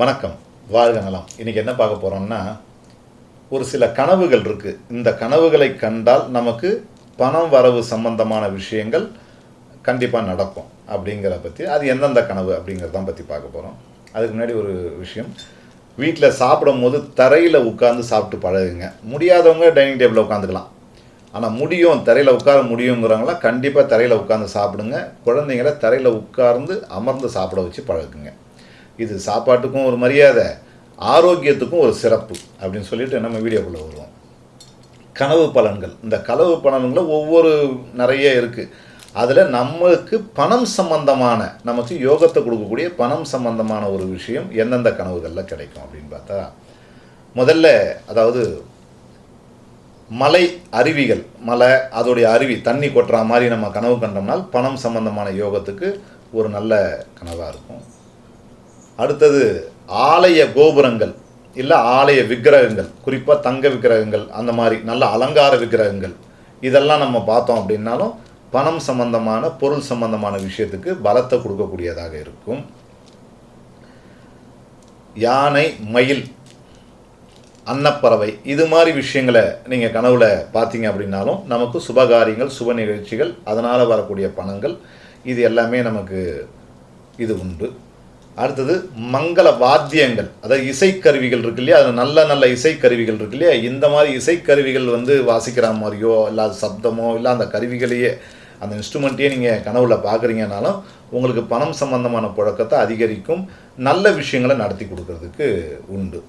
வணக்கம். வாழ்க நலம். இன்றைக்கி என்ன பார்க்க போகிறோம்னா ஒரு சில கனவுகள் இருக்குது இந்த கனவுகளை கண்டால் நமக்கு பணம் வரவு சம்பந்தமான விஷயங்கள் கண்டிப்பாக நடக்கும் அப்படிங்கிற பற்றி அது எந்தெந்த கனவு அப்படிங்கிறத பற்றி பார்க்க போகிறோம் அதுக்கு முன்னாடி ஒரு விஷயம். வீட்டில் சாப்பிடும் போது தரையில் உட்காந்து சாப்பிட்டு பழகுங்க. முடியாதவங்க டைனிங் டேபிளில் உட்காந்துக்கலாம் ஆனால் முடியும் தரையில் உட்கார முடியுங்கிறவங்களாம் கண்டிப்பாக தரையில் உட்காந்து சாப்பிடுங்க. குழந்தைங்கள தரையில் உட்கார்ந்து அமர்ந்து சாப்பிட வச்சு பழகுங்க. இது சாப்பாட்டுக்கும் ஒரு மரியாதை ஆரோக்கியத்துக்கும் ஒரு சிறப்பு அப்படின்னு சொல்லிட்டு நம்ம வீடியோக்குள்ளே வருவோம். கனவு பலன்கள். இந்த கனவு பலன்களில் ஒவ்வொரு நிறைய இருக்குது அதில் நமக்கு பணம் சம்பந்தமான நமக்கு யோகத்தை கொடுக்கக்கூடிய பணம் சம்பந்தமான ஒரு விஷயம் எந்தெந்த கனவுகளில் கிடைக்கும் அப்படின்னு பார்த்தா முதல்ல அதாவது மலை அருவிகள் மலை அதோடைய அருவி தண்ணி கொட்டுற மாதிரி நம்ம கனவு கண்டோம்னால் பணம் சம்பந்தமான யோகத்துக்கு ஒரு நல்ல கனவாக இருக்கும். அடுத்தது ஆலய கோபுரங்கள் இல்லை ஆலய விக்கிரகங்கள் குறிப்பாக தங்க விக்கிரகங்கள் அந்த மாதிரி நல்ல அலங்கார விக்கிரகங்கள் இதெல்லாம் நம்ம பார்த்தோம் அப்படின்னாலும் பணம் சம்பந்தமான பொருள் சம்பந்தமான விஷயத்துக்கு பலத்தை கொடுக்கக்கூடியதாக இருக்கும். யானை மயில் அன்னப்பறவை இது மாதிரி விஷயங்களை நீங்கள் கனவுல பார்த்தீங்க அப்படின்னாலும் நமக்கு சுபகாரியங்கள் சுப நிகழ்ச்சிகள் அதனால் வரக்கூடிய பணங்கள் இது எல்லாமே நமக்கு இது உண்டு. அடுத்தது மங்கள வாத்தியங்கள். அதாவது இசைக்கருவிகள் இருக்கு இல்லையா? அது நல்ல நல்ல இசைக்கருவிகள் இருக்கு இல்லையா? இந்த மாதிரி இசைக்கருவிகள் வந்து வாசிக்கிற மாதிரியோ இல்லை அது சப்தமோ இல்லை அந்த கருவிகளையே அந்த இன்ஸ்ட்ருமெண்ட்டையே நீங்கள் கனவுல பார்க்குறீங்கனாலும் உங்களுக்கு பணம் சம்பந்தமான புழக்கத்தை அதிகரிக்கும். நல்ல விஷயங்களை நடத்தி கொடுக்கறதுக்கு உண்டு.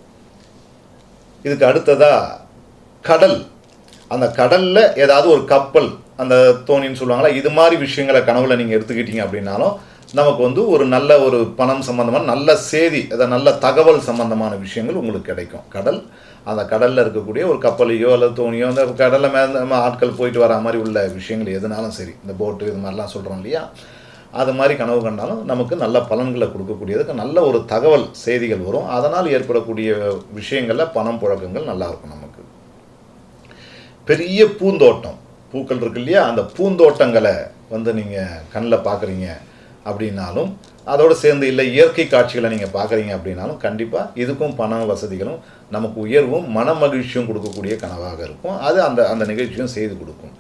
இதுக்கு அடுத்ததா கடல். அந்த கடலில் ஏதாவது ஒரு கப்பல் அந்த தோணின்னு சொல்லுவாங்களா இது மாதிரி விஷயங்களை கனவுல நீங்கள் எடுத்துக்கிட்டீங்க அப்படின்னாலும் நமக்கு வந்து ஒரு நல்ல ஒரு பணம் சம்பந்தமான நல்ல செய்தி அதை நல்ல தகவல் சம்பந்தமான விஷயங்கள் உங்களுக்கு கிடைக்கும். கடல் அந்த கடலில் இருக்கக்கூடிய ஒரு கப்பலையோ அல்லது தோணியோ அந்த கடலில் மேலே நம்ம ஆட்கள் போயிட்டு வர மாதிரி உள்ள விஷயங்கள் எதுனாலும் சரி இந்த போட்டு இது மாதிரிலாம் சொல்கிறோம் இல்லையா? அது மாதிரி கனவு கண்டாலும் நமக்கு நல்ல பலன்களை கொடுக்கக்கூடியதுக்கு நல்ல ஒரு தகவல் செய்திகள் வரும். அதனால் ஏற்படக்கூடிய விஷயங்களில் பணம் புழக்கங்கள் நல்லா இருக்கும் நமக்கு. பெரிய பூந்தோட்டம் பூக்கள் இருக்கு இல்லையா? அந்த பூந்தோட்டங்களை வந்து நீங்கள் கண்ணில் பார்க்குறீங்க அப்படின்னாலும் அதோடு சேர்ந்து இல்லை இயற்கை காட்சிகளை நீங்கள் பார்க்குறீங்க அப்படின்னாலும் கண்டிப்பாக இதுக்கும் பண வசதிகளும் நமக்கு உயர்வும் மன மகிழ்ச்சியும் கொடுக்கக்கூடிய கனவாக இருக்கும். அது அந்த அந்த நிகழ்ச்சியும் செய்து கொடுக்கும்.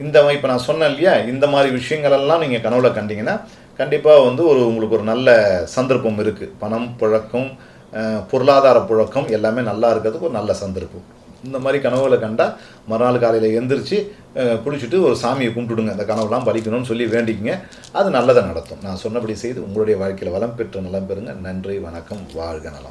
இந்த இப்போ நான் சொன்னேன் இல்லையா இந்த மாதிரி விஷயங்களெல்லாம் நீங்கள் கனவுல கண்டிங்கன்னா கண்டிப்பாக வந்து ஒரு உங்களுக்கு ஒரு நல்ல சந்தர்ப்பம் இருக்குது பணம் புழக்கம் பொருளாதார புழக்கம் எல்லாமே நல்லா இருக்கிறதுக்கு ஒரு நல்ல சந்தர்ப்பம். இந்த மாதிரி கனவுகளை கண்டால் மறுநாள் காலையில் எந்திரிச்சு குளிச்சுட்டு ஒரு சாமியை கும்பிட்டுடுங்க. அந்த கனவுலாம் பலிக்கணும்னு சொல்லி வேண்டிக்கங்க. அது நல்லதை நடத்தும். நான் சொன்னபடி செய்து உங்களுடைய வாழ்க்கையில் வளம் பெற்று நலம் பெறுங்க. நன்றி வணக்கம் வாழ்க நலம்.